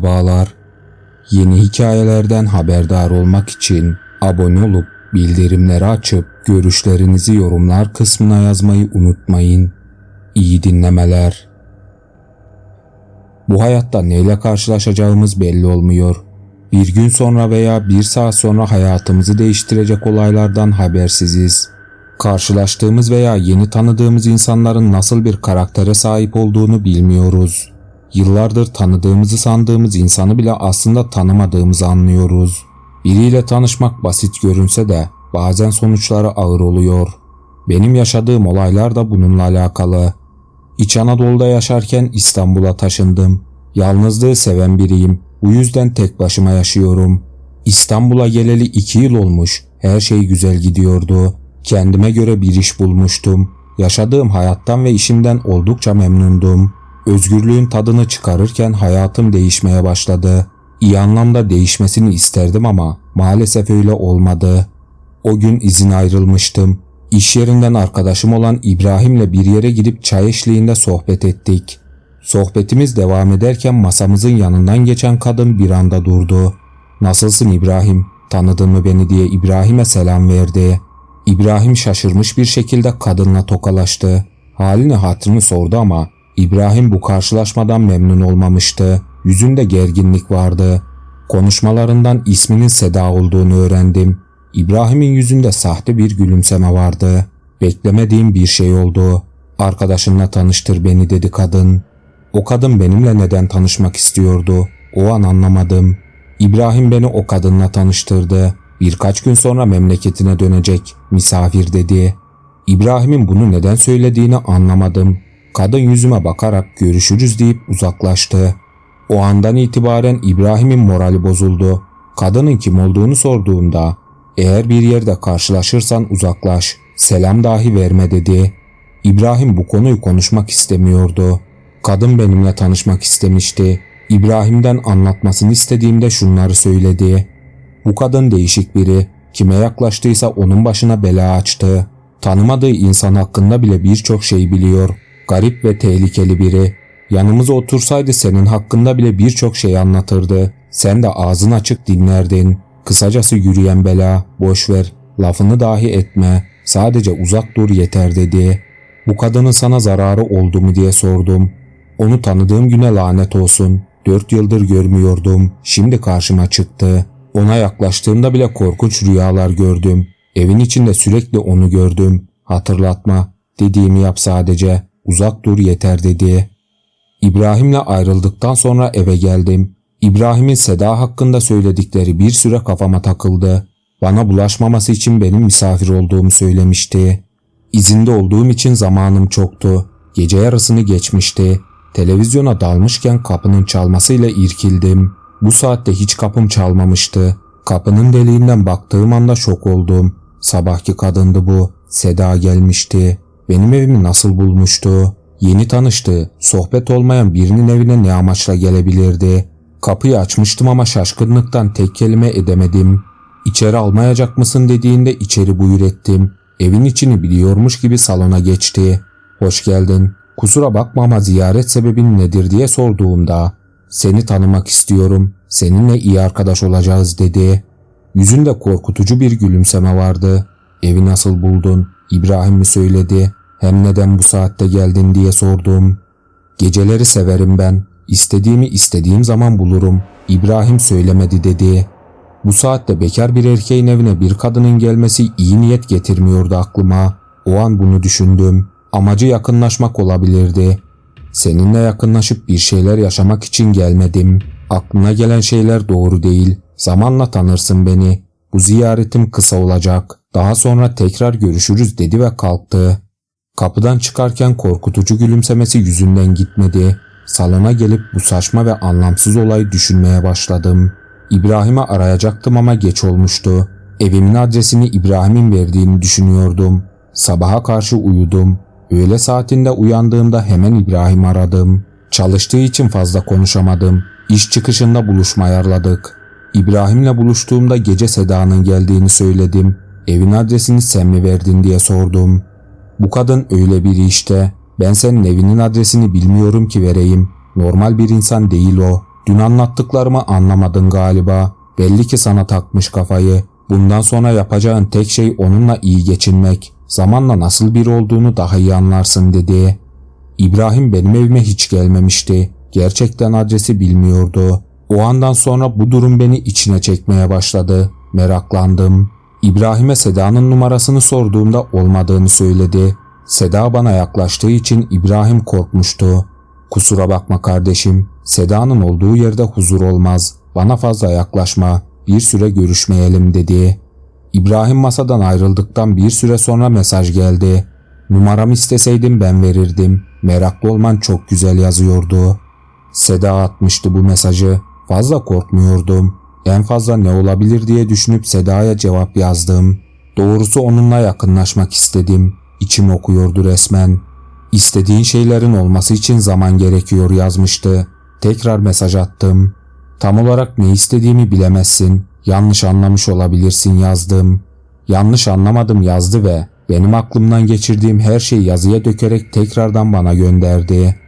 Merhabalar. Yeni hikayelerden haberdar olmak için abone olup bildirimleri açıp görüşlerinizi yorumlar kısmına yazmayı unutmayın. İyi dinlemeler. Bu hayatta neyle karşılaşacağımız belli olmuyor. Bir gün sonra veya bir saat sonra hayatımızı değiştirecek olaylardan habersiziz. Karşılaştığımız veya yeni tanıdığımız insanların nasıl bir karaktere sahip olduğunu bilmiyoruz. Yıllardır tanıdığımızı sandığımız insanı bile aslında tanımadığımızı anlıyoruz. Biriyle tanışmak basit görünse de bazen sonuçları ağır oluyor. Benim yaşadığım olaylar da bununla alakalı. İç Anadolu'da yaşarken İstanbul'a taşındım. Yalnızlığı seven biriyim. Bu yüzden tek başıma yaşıyorum. İstanbul'a geleli iki yıl olmuş. Her şey güzel gidiyordu. Kendime göre bir iş bulmuştum. Yaşadığım hayattan ve işimden oldukça memnundum. Özgürlüğün tadını çıkarırken hayatım değişmeye başladı. İyi anlamda değişmesini isterdim ama maalesef öyle olmadı. O gün izin ayrılmıştım. İş yerinden arkadaşım olan İbrahim'le bir yere gidip çay eşliğinde sohbet ettik. Sohbetimiz devam ederken masamızın yanından geçen kadın bir anda durdu. Nasılsın İbrahim? Tanıdın mı beni diye İbrahim'e selam verdi. İbrahim şaşırmış bir şekilde kadınla tokalaştı. Halini hatırını sordu ama İbrahim bu karşılaşmadan memnun olmamıştı. Yüzünde gerginlik vardı. Konuşmalarından isminin Seda olduğunu öğrendim. İbrahim'in yüzünde sahte bir gülümseme vardı. Beklemediğim bir şey oldu. Arkadaşınla tanıştır beni dedi kadın. O kadın benimle neden tanışmak istiyordu? O an anlamadım. İbrahim beni o kadınla tanıştırdı. Birkaç gün sonra memleketine dönecek. Misafir dedi. İbrahim'in bunu neden söylediğini anlamadım. Kadın yüzüme bakarak görüşürüz deyip uzaklaştı. O andan itibaren İbrahim'in morali bozuldu. Kadının kim olduğunu sorduğumda eğer bir yerde karşılaşırsan uzaklaş, selam dahi verme dedi. İbrahim bu konuyu konuşmak istemiyordu. Kadın benimle tanışmak istemişti. İbrahim'den anlatmasını istediğimde şunları söyledi. Bu kadın değişik biri. Kime yaklaştıysa onun başına bela açtı. Tanımadığı insan hakkında bile birçok şey biliyor. Garip ve tehlikeli biri. Yanımıza otursaydı senin hakkında bile birçok şey anlatırdı. Sen de ağzın açık dinlerdin. Kısacası yürüyen bela, boş ver, lafını dahi etme, sadece uzak dur yeter dedi. Bu kadının sana zararı oldu mu diye sordum. Onu tanıdığım güne lanet olsun. Dört yıldır görmüyordum. Şimdi karşıma çıktı. Ona yaklaştığımda bile korkunç rüyalar gördüm. Evin içinde sürekli onu gördüm. Hatırlatma. Dediğimi yap sadece. Uzak dur yeter dedi. İbrahim'le ayrıldıktan sonra eve geldim. İbrahim'in Seda hakkında söyledikleri bir süre kafama takıldı. Bana bulaşmaması için benim misafir olduğumu söylemişti. İzinde olduğum için zamanım çoktu. Gece yarısını geçmişti. Televizyona dalmışken kapının çalmasıyla irkildim. Bu saatte hiç kapım çalmamıştı. Kapının deliğinden baktığım anda şok oldum. Sabahki kadındı bu. Seda gelmişti. Benim evimi nasıl bulmuştu? Yeni tanıştı. Sohbet olmayan birinin evine ne amaçla gelebilirdi? Kapıyı açmıştım ama şaşkınlıktan tek kelime edemedim. İçeri almayacak mısın dediğinde içeri buyur ettim. Evin içini biliyormuş gibi salona geçti. Hoş geldin. Kusura bakma ama ziyaret sebebin nedir diye sorduğumda seni tanımak istiyorum. Seninle iyi arkadaş olacağız dedi. Yüzünde korkutucu bir gülümseme vardı. Evi nasıl buldun? İbrahim mi söyledi? Hem neden bu saatte geldin diye sordum. Geceleri severim ben. İstediğimi istediğim zaman bulurum. İbrahim söylemedi dedi. Bu saatte bekar bir erkeğin evine bir kadının gelmesi iyi niyet getirmiyordu aklıma. O an bunu düşündüm. Amacı yakınlaşmak olabilirdi. Seninle yakınlaşıp bir şeyler yaşamak için gelmedim. Aklına gelen şeyler doğru değil. Zamanla tanırsın beni. Bu ziyaretim kısa olacak. Daha sonra tekrar görüşürüz dedi ve kalktı. Kapıdan çıkarken korkutucu gülümsemesi yüzünden gitmedi. Salona gelip bu saçma ve anlamsız olayı düşünmeye başladım. İbrahim'i arayacaktım ama geç olmuştu. Evimin adresini İbrahim'in verdiğini düşünüyordum. Sabaha karşı uyudum. Öğle saatinde uyandığımda hemen İbrahim aradım. Çalıştığı için fazla konuşamadım. İş çıkışında buluşma ayarladık. İbrahim'le buluştuğumda gece Seda'nın geldiğini söyledim. Evin adresini sen mi verdin diye sordum. Bu kadın öyle biri işte. Ben senin evinin adresini bilmiyorum ki vereyim. Normal bir insan değil o. Dün anlattıklarımı anlamadın galiba. Belli ki sana takmış kafayı. Bundan sonra yapacağın tek şey onunla iyi geçinmek. Zamanla nasıl biri olduğunu daha iyi anlarsın dedi. İbrahim benim evime hiç gelmemişti. Gerçekten adresi bilmiyordu. O andan sonra bu durum beni içine çekmeye başladı. Meraklandım. İbrahim'e Seda'nın numarasını sorduğumda olmadığını söyledi. Seda bana yaklaştığı için İbrahim korkmuştu. Kusura bakma kardeşim. Seda'nın olduğu yerde huzur olmaz. Bana fazla yaklaşma. Bir süre görüşmeyelim dedi. İbrahim masadan ayrıldıktan bir süre sonra mesaj geldi. Numaramı isteseydim ben verirdim. Meraklı olman çok güzel yazıyordu. Seda atmıştı bu mesajı. Fazla korkmuyordum. En fazla ne olabilir diye düşünüp Seda'ya cevap yazdım. Doğrusu onunla yakınlaşmak istedim. İçim okuyordu resmen. İstediğin şeylerin olması için zaman gerekiyor yazmıştı. Tekrar mesaj attım. Tam olarak ne istediğimi bilemezsin. Yanlış anlamış olabilirsin yazdım. Yanlış anlamadım yazdı ve benim aklımdan geçirdiğim her şeyi yazıya dökerek tekrardan bana gönderdi.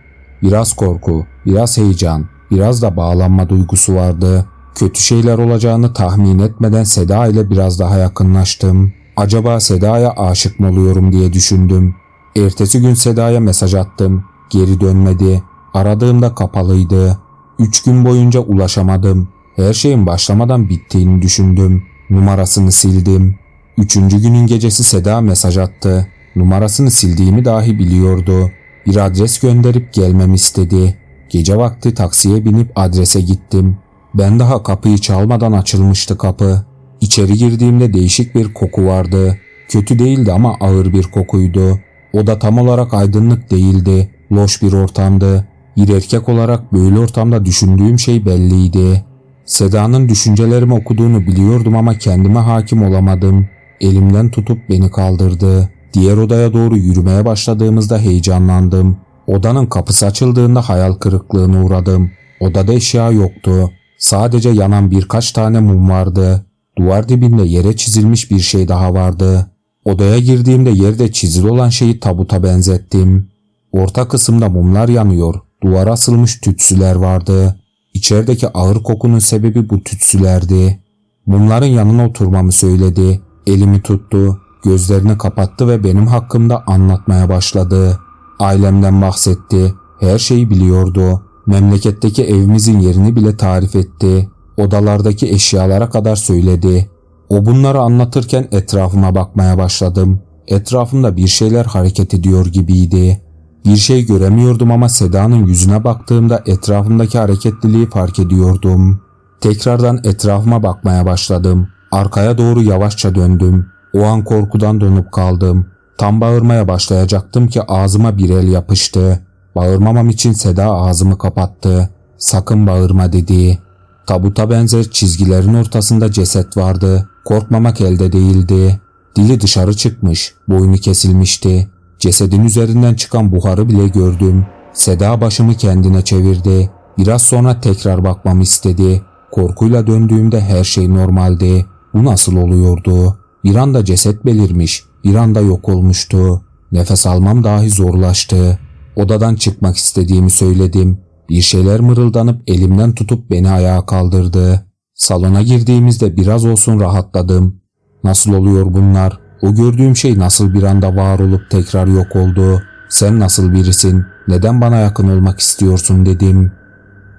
Biraz korku, biraz heyecan, biraz da bağlanma duygusu vardı. Kötü şeyler olacağını tahmin etmeden Seda ile biraz daha yakınlaştım. Acaba Seda'ya aşık mı oluyorum diye düşündüm. Ertesi gün Seda'ya mesaj attım. Geri dönmedi. Aradığımda kapalıydı. Üç gün boyunca ulaşamadım. Her şeyin başlamadan bittiğini düşündüm. Numarasını sildim. Üçüncü günün gecesi Seda mesaj attı. Numarasını sildiğimi dahi biliyordu. Bir adres gönderip gelmemi istedi. Gece vakti taksiye binip adrese gittim. Ben daha kapıyı çalmadan açılmıştı kapı. İçeri girdiğimde değişik bir koku vardı. Kötü değildi ama ağır bir kokuydu. O da tam olarak aydınlık değildi. Loş bir ortamdı. Bir erkek olarak böyle ortamda düşündüğüm şey belliydi. Seda'nın düşüncelerimi okuduğunu biliyordum ama kendime hakim olamadım. Elimden tutup beni kaldırdı. Diğer odaya doğru yürümeye başladığımızda heyecanlandım. Odanın kapısı açıldığında hayal kırıklığına uğradım. Odada eşya yoktu. Sadece yanan birkaç tane mum vardı. Duvar dibinde yere çizilmiş bir şey daha vardı. Odaya girdiğimde yerde çizili olan şeyi tabuta benzettim. Orta kısımda mumlar yanıyor. Duvara asılmış tütsüler vardı. İçerideki ağır kokunun sebebi bu tütsülerdi. Mumların yanına oturmamı söyledi. Elimi tuttu. Gözlerini kapattı ve benim hakkımda anlatmaya başladı. Ailemden bahsetti. Her şeyi biliyordu. Memleketteki evimizin yerini bile tarif etti. Odalardaki eşyalara kadar söyledi. O bunları anlatırken etrafıma bakmaya başladım. Etrafımda bir şeyler hareket ediyor gibiydi. Bir şey göremiyordum ama Seda'nın yüzüne baktığımda etrafımdaki hareketliliği fark ediyordum. Tekrardan etrafıma bakmaya başladım. Arkaya doğru yavaşça döndüm. O an korkudan donup kaldım. Tam bağırmaya başlayacaktım ki ağzıma bir el yapıştı. Bağırmamam için Seda ağzımı kapattı. Sakın bağırma dedi. Tabuta benzer çizgilerin ortasında ceset vardı. Korkmamak elde değildi. Dili dışarı çıkmış, boynu kesilmişti. Cesedin üzerinden çıkan buharı bile gördüm. Seda başımı kendine çevirdi. Biraz sonra tekrar bakmamı istedi. Korkuyla döndüğümde her şey normaldi. Bu nasıl oluyordu? Bir anda ceset belirmiş, bir anda yok olmuştu. Nefes almam dahi zorlaştı. Odadan çıkmak istediğimi söyledim. Bir şeyler mırıldanıp elimden tutup beni ayağa kaldırdı. Salona girdiğimizde biraz olsun rahatladım. Nasıl oluyor bunlar? O gördüğüm şey nasıl bir anda var olup tekrar yok oldu? Sen nasıl birisin? Neden bana yakın olmak istiyorsun dedim.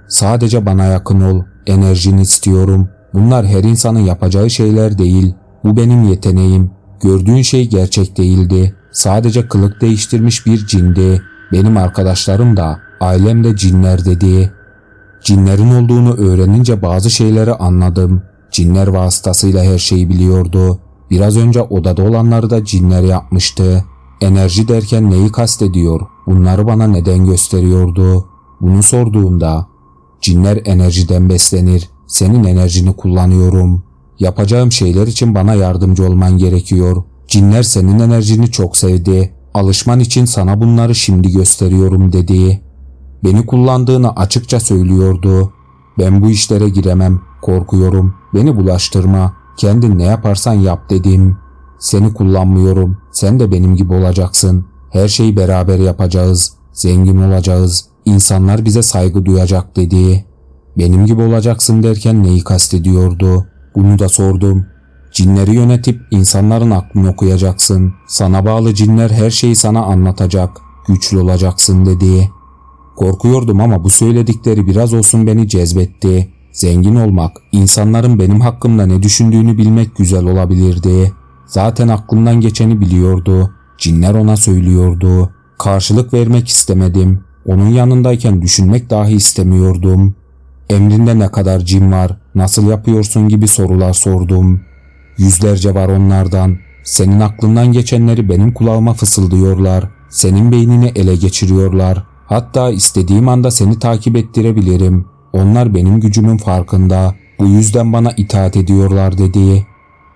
Sadece bana yakın ol. Enerjini istiyorum. Bunlar her insanın yapacağı şeyler değil. Bu benim yeteneğim. Gördüğün şey gerçek değildi. Sadece kılık değiştirmiş bir cindi. Benim arkadaşlarım da, ailem de cinler dedi. Cinlerin olduğunu öğrenince bazı şeyleri anladım. Cinler vasıtasıyla her şeyi biliyordu. Biraz önce odada olanları da cinler yapmıştı. Enerji derken neyi kastediyor? Bunları bana neden gösteriyordu? Bunu sorduğumda cinler enerjiden beslenir. Senin enerjini kullanıyorum. Yapacağım şeyler için bana yardımcı olman gerekiyor. Cinler senin enerjini çok sevdi. Alışman için sana bunları şimdi gösteriyorum dedi. Beni kullandığını açıkça söylüyordu. Ben bu işlere giremem, korkuyorum, beni bulaştırma, kendin ne yaparsan yap dedim. Seni kullanmıyorum, sen de benim gibi olacaksın. Her şeyi beraber yapacağız, zengin olacağız, insanlar bize saygı duyacak dedi. Benim gibi olacaksın derken neyi kastediyordu? Bunu da sordum. Cinleri yönetip insanların aklını okuyacaksın. Sana bağlı cinler her şeyi sana anlatacak. Güçlü olacaksın dedi. Korkuyordum ama bu söyledikleri biraz olsun beni cezbetti. Zengin olmak, insanların benim hakkımda ne düşündüğünü bilmek güzel olabilirdi. Zaten aklımdan geçeni biliyordu. Cinler ona söylüyordu. Karşılık vermek istemedim. Onun yanındayken düşünmek dahi istemiyordum. Emrinde ne kadar cin var, nasıl yapıyorsun gibi sorular sordum. Yüzlerce var onlardan. Senin aklından geçenleri benim kulağıma fısıldıyorlar. Senin beynini ele geçiriyorlar. Hatta istediğim anda seni takip ettirebilirim. Onlar benim gücümün farkında. Bu yüzden bana itaat ediyorlar dedi.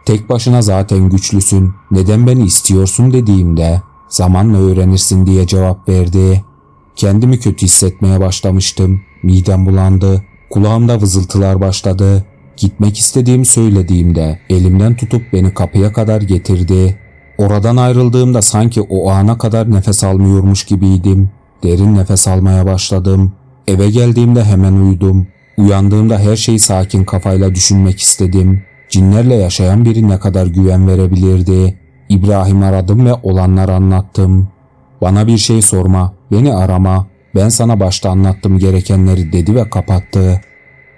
Tek başına zaten güçlüsün. Neden beni istiyorsun dediğimde zamanla öğrenirsin diye cevap verdi. Kendimi kötü hissetmeye başlamıştım. Midem bulandı. Kulağımda vızıltılar başladı. Gitmek istediğimi söylediğimde elimden tutup beni kapıya kadar getirdi. Oradan ayrıldığımda sanki o ana kadar nefes almıyormuş gibiydim. Derin nefes almaya başladım. Eve geldiğimde hemen uyudum. Uyandığımda her şeyi sakin kafayla düşünmek istedim. Cinlerle yaşayan biri ne kadar güven verebilirdi? İbrahim aradım ve olanları anlattım. Bana bir şey sorma, beni arama. Ben sana başta anlattım gerekenleri dedi ve kapattı.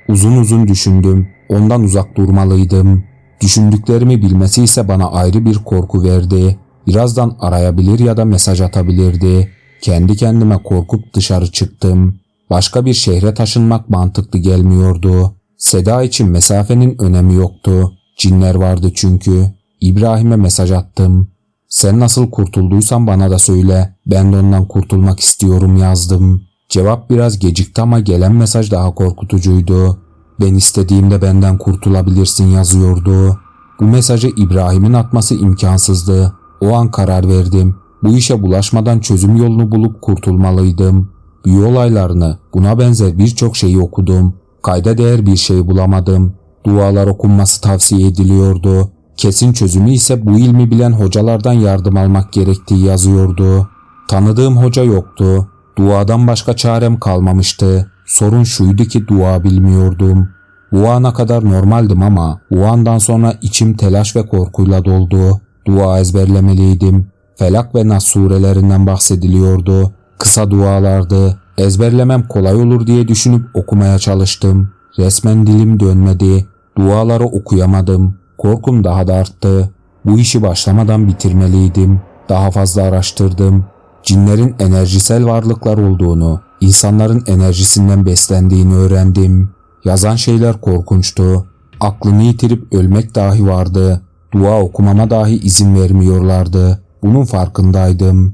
Uzun uzun düşündüm. Ondan uzak durmalıydım. Düşündüklerimi bilmesi ise bana ayrı bir korku verdi. Birazdan arayabilir ya da mesaj atabilirdi. Kendi kendime korkup dışarı çıktım. Başka bir şehre taşınmak mantıklı gelmiyordu. Seda için mesafenin önemi yoktu. Cinler vardı çünkü. İbrahim'e mesaj attım. Sen nasıl kurtulduysan bana da söyle. Ben de ondan kurtulmak istiyorum yazdım. Cevap biraz gecikti ama gelen mesaj daha korkutucuydu. Ben istediğimde benden kurtulabilirsin yazıyordu. Bu mesajı İbrahim'in atması imkansızdı. O an karar verdim. Bu işe bulaşmadan çözüm yolunu bulup kurtulmalıydım. Büyü olaylarını, buna benzer birçok şeyi okudum. Kayda değer bir şey bulamadım. Dualar okunması tavsiye ediliyordu. Kesin çözümü ise bu ilmi bilen hocalardan yardım almak gerektiği yazıyordu. Tanıdığım hoca yoktu. Duadan başka çarem kalmamıştı. Sorun şuydu ki dua bilmiyordum. Bu ana kadar normaldim ama bu andan sonra içim telaş ve korkuyla doldu. Dua ezberlemeliydim. Felak ve Nas surelerinden bahsediliyordu. Kısa dualardı. Ezberlemem kolay olur diye düşünüp okumaya çalıştım. Resmen dilim dönmedi. Duaları okuyamadım. Korkum daha da arttı. Bu işi başlamadan bitirmeliydim. Daha fazla araştırdım. Cinlerin enerjisel varlıklar olduğunu, insanların enerjisinden beslendiğini öğrendim. Yazan şeyler korkunçtu. Aklını yitirip ölmek dahi vardı. Dua okumama dahi izin vermiyorlardı. Bunun farkındaydım.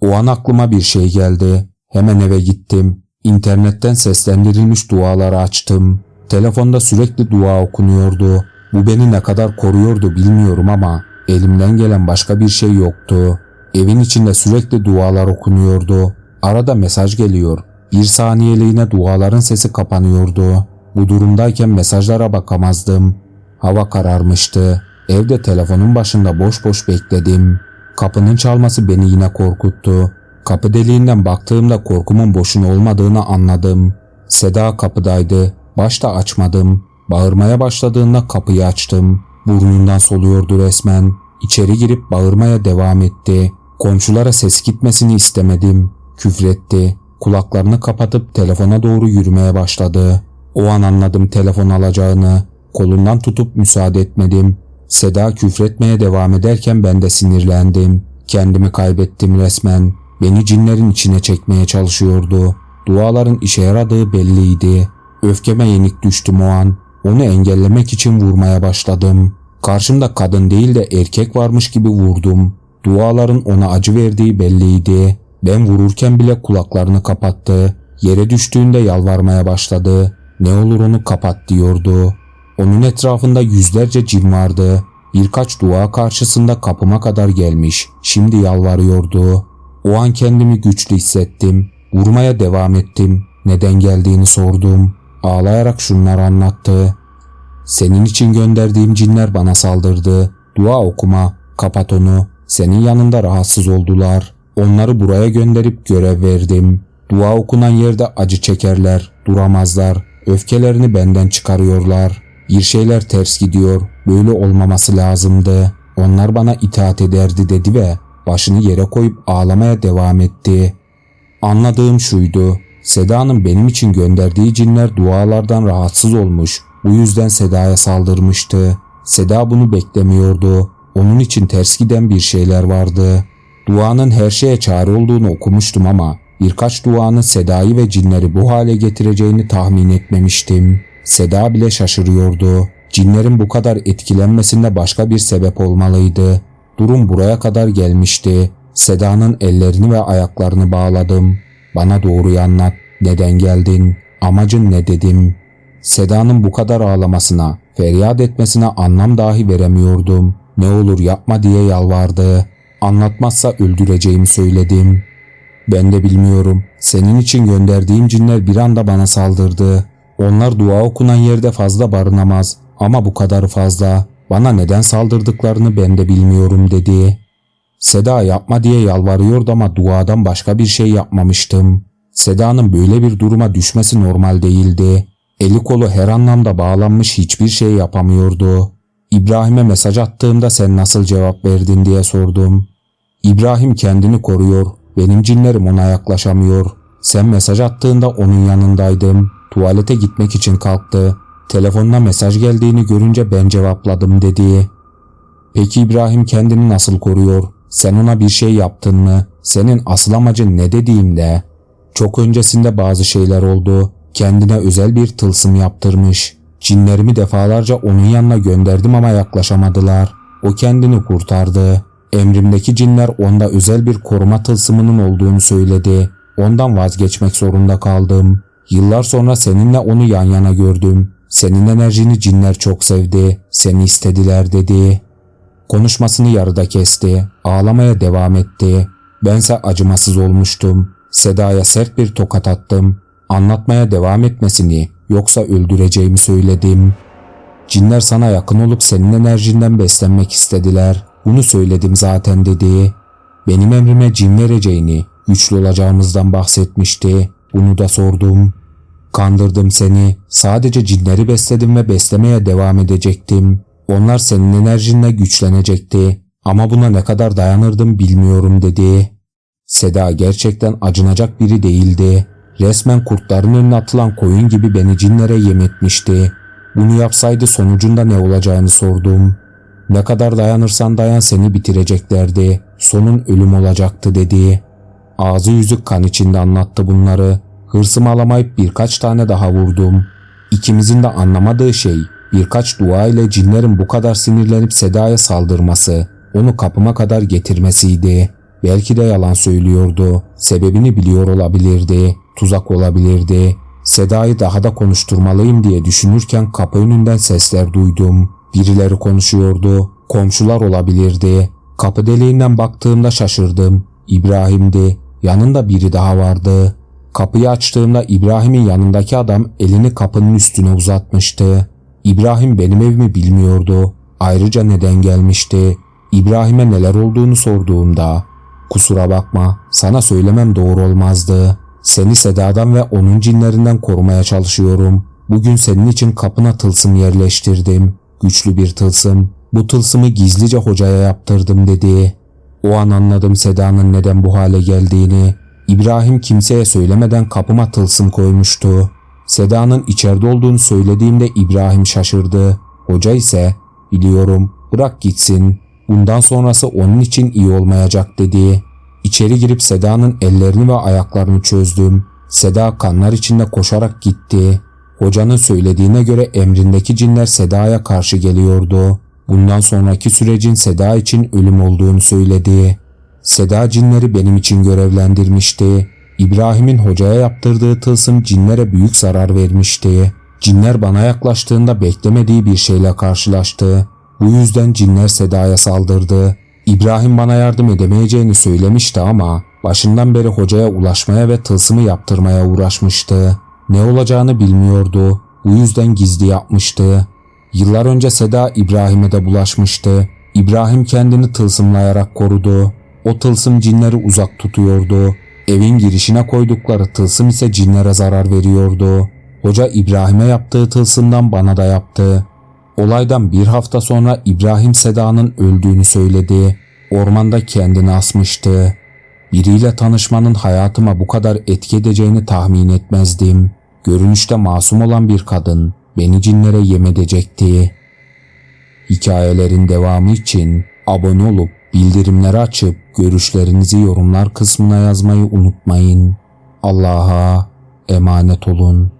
O an aklıma bir şey geldi. Hemen eve gittim. İnternetten seslendirilmiş duaları açtım. Telefonda sürekli dua okunuyordu. Bu beni ne kadar koruyordu bilmiyorum ama elimden gelen başka bir şey yoktu. Evin içinde sürekli dualar okunuyordu. Arada mesaj geliyor. Bir saniyeliğine duaların sesi kapanıyordu. Bu durumdayken mesajlara bakamazdım. Hava kararmıştı. Evde telefonun başında boş boş bekledim. Kapının çalması beni yine korkuttu. Kapı deliğinden baktığımda korkumun boşuna olmadığını anladım. Seda kapıdaydı. Başta açmadım. Bağırmaya başladığında kapıyı açtım. Burnundan soluyordu resmen. İçeri girip bağırmaya devam etti. Komşulara ses gitmesini istemedim. Küfretti. Kulaklarını kapatıp telefona doğru yürümeye başladı. O an anladım telefon alacağını. Kolundan tutup müsaade etmedim. Seda küfretmeye devam ederken ben de sinirlendim. Kendimi kaybettim resmen. Beni cinlerin içine çekmeye çalışıyordu. Duaların işe yaradığı belliydi. Öfkeme yenik düştüm o an. Onu engellemek için vurmaya başladım. Karşımda kadın değil de erkek varmış gibi vurdum. Duaların ona acı verdiği belliydi. Ben vururken bile kulaklarını kapattı. Yere düştüğünde yalvarmaya başladı. Ne olur onu kapat diyordu. Onun etrafında yüzlerce cin vardı. Birkaç dua karşısında kapıma kadar gelmiş. Şimdi yalvarıyordu. O an kendimi güçlü hissettim. Vurmaya devam ettim. Neden geldiğini sordum. Ağlayarak şunları anlattı. Senin için gönderdiğim cinler bana saldırdı. Dua okuma. Kapat onu. Senin yanında rahatsız oldular. Onları buraya gönderip görev verdim. Dua okunan yerde acı çekerler, duramazlar. Öfkelerini benden çıkarıyorlar. Bir şeyler ters gidiyor. Böyle olmaması lazımdı. Onlar bana itaat ederdi dedi ve başını yere koyup ağlamaya devam etti. Anladığım şuydu. Seda'nın benim için gönderdiği cinler dualardan rahatsız olmuş. Bu yüzden Seda'ya saldırmıştı. Seda bunu beklemiyordu. Onun için ters giden bir şeyler vardı. Duanın her şeye çare olduğunu okumuştum ama birkaç duanın Seda'yı ve cinleri bu hale getireceğini tahmin etmemiştim. Seda bile şaşırıyordu. Cinlerin bu kadar etkilenmesinde başka bir sebep olmalıydı. Durum buraya kadar gelmişti. Seda'nın ellerini ve ayaklarını bağladım. Bana doğruyu anlat. Neden geldin? Amacın ne dedim. Seda'nın bu kadar ağlamasına, feryat etmesine anlam dahi veremiyordum. Ne olur yapma diye yalvardı. Anlatmazsa öldüreceğimi söyledim. Ben de bilmiyorum. Senin için gönderdiğim cinler bir anda bana saldırdı. Onlar dua okunan yerde fazla barınamaz ama bu kadar fazla. Bana neden saldırdıklarını ben de bilmiyorum dedi. Seda yapma diye yalvarıyordu ama duadan başka bir şey yapmamıştım. Seda'nın böyle bir duruma düşmesi normal değildi. Eli kolu her anlamda bağlanmış hiçbir şey yapamıyordu. İbrahim'e mesaj attığımda sen nasıl cevap verdin diye sordum. İbrahim kendini koruyor. Benim cinlerim ona yaklaşamıyor. Sen mesaj attığında onun yanındaydım. Tuvalete gitmek için kalktı. Telefonuna mesaj geldiğini görünce ben cevapladım dedi. Peki İbrahim kendini nasıl koruyor? Sen ona bir şey yaptın mı? Senin asıl amacın ne dediğimde? Çok öncesinde bazı şeyler oldu. Kendine özel bir tılsım yaptırmış. Cinlerimi defalarca onun yanına gönderdim ama yaklaşamadılar. O kendini kurtardı. Emrimdeki cinler onda özel bir koruma tılsımının olduğunu söyledi. Ondan vazgeçmek zorunda kaldım. Yıllar sonra seninle onu yan yana gördüm. Senin enerjini cinler çok sevdi. Seni istediler dedi. Konuşmasını yarıda kesti. Ağlamaya devam etti. Bense acımasız olmuştum. Seda'ya sert bir tokat attım. Anlatmaya devam etmesini yoksa öldüreceğimi söyledim. Cinler sana yakın olup senin enerjinden beslenmek istediler. Bunu söyledim zaten dedi. Benim emrime cin vereceğini, güçlü olacağımızdan bahsetmişti. Bunu da sordum. Kandırdım seni. Sadece cinleri besledim ve beslemeye devam edecektim. Onlar senin enerjinle güçlenecekti. Ama buna ne kadar dayanırdım bilmiyorum dedi. Seda gerçekten acınacak biri değildi. Resmen kurtların önüne atılan koyun gibi beni cinlere yem etmişti. Bunu yapsaydı sonucunda ne olacağını sordum. Ne kadar dayanırsan dayan seni bitireceklerdi. Sonun ölüm olacaktı dedi. Ağzı yüzü kan içinde anlattı bunları. Hırsımı alamayıp birkaç tane daha vurdum. İkimizin de anlamadığı şey birkaç dua ile cinlerin bu kadar sinirlenip Seda'ya saldırması, onu kapıma kadar getirmesiydi. Belki de yalan söylüyordu. Sebebini biliyor olabilirdi. Tuzak olabilirdi. Seda'yı daha da konuşturmalıyım diye düşünürken kapı önünden sesler duydum. Birileri konuşuyordu. Komşular olabilirdi. Kapı deliğinden baktığımda şaşırdım. İbrahim'di. Yanında biri daha vardı. Kapıyı açtığımda İbrahim'in yanındaki adam elini kapının üstüne uzatmıştı. İbrahim benim evimi bilmiyordu. Ayrıca neden gelmişti? İbrahim'e neler olduğunu sorduğumda ''Kusura bakma, sana söylemem doğru olmazdı. Seni Seda'dan ve onun cinlerinden korumaya çalışıyorum. Bugün senin için kapına tılsım yerleştirdim. Güçlü bir tılsım. Bu tılsımı gizlice hocaya yaptırdım.'' dedi. O an anladım Seda'nın neden bu hale geldiğini. İbrahim kimseye söylemeden kapıma tılsım koymuştu. Seda'nın içeride olduğunu söylediğimde İbrahim şaşırdı. Hoca ise biliyorum bırak gitsin. Bundan sonrası onun için iyi olmayacak dedi. İçeri girip Seda'nın ellerini ve ayaklarını çözdüm. Seda kanlar içinde koşarak gitti. Hocanın söylediğine göre emrindeki cinler Seda'ya karşı geliyordu. Bundan sonraki sürecin Seda için ölüm olduğunu söyledi. Seda cinleri benim için görevlendirmişti. İbrahim'in hocaya yaptırdığı tılsım cinlere büyük zarar vermişti. Cinler bana yaklaştığında beklemediği bir şeyle karşılaştı. Bu yüzden cinler Seda'ya saldırdı. İbrahim bana yardım edemeyeceğini söylemişti ama başından beri hocaya ulaşmaya ve tılsımı yaptırmaya uğraşmıştı. Ne olacağını bilmiyordu. Bu yüzden gizli yapmıştı. Yıllar önce Seda İbrahim'e de bulaşmıştı. İbrahim kendini tılsımlayarak korudu. O tılsım cinleri uzak tutuyordu. Evin girişine koydukları tılsım ise cinlere zarar veriyordu. Hoca İbrahim'e yaptığı tılsımdan bana da yaptı. Olaydan bir hafta sonra İbrahim Seda'nın öldüğünü söyledi. Ormanda kendini asmıştı. Biriyle tanışmanın hayatıma bu kadar etki edeceğini tahmin etmezdim. Görünüşte masum olan bir kadın beni cinlere yem edecekti. Hikayelerin devamı için abone olup bildirimleri açıp görüşlerinizi yorumlar kısmına yazmayı unutmayın. Allah'a emanet olun.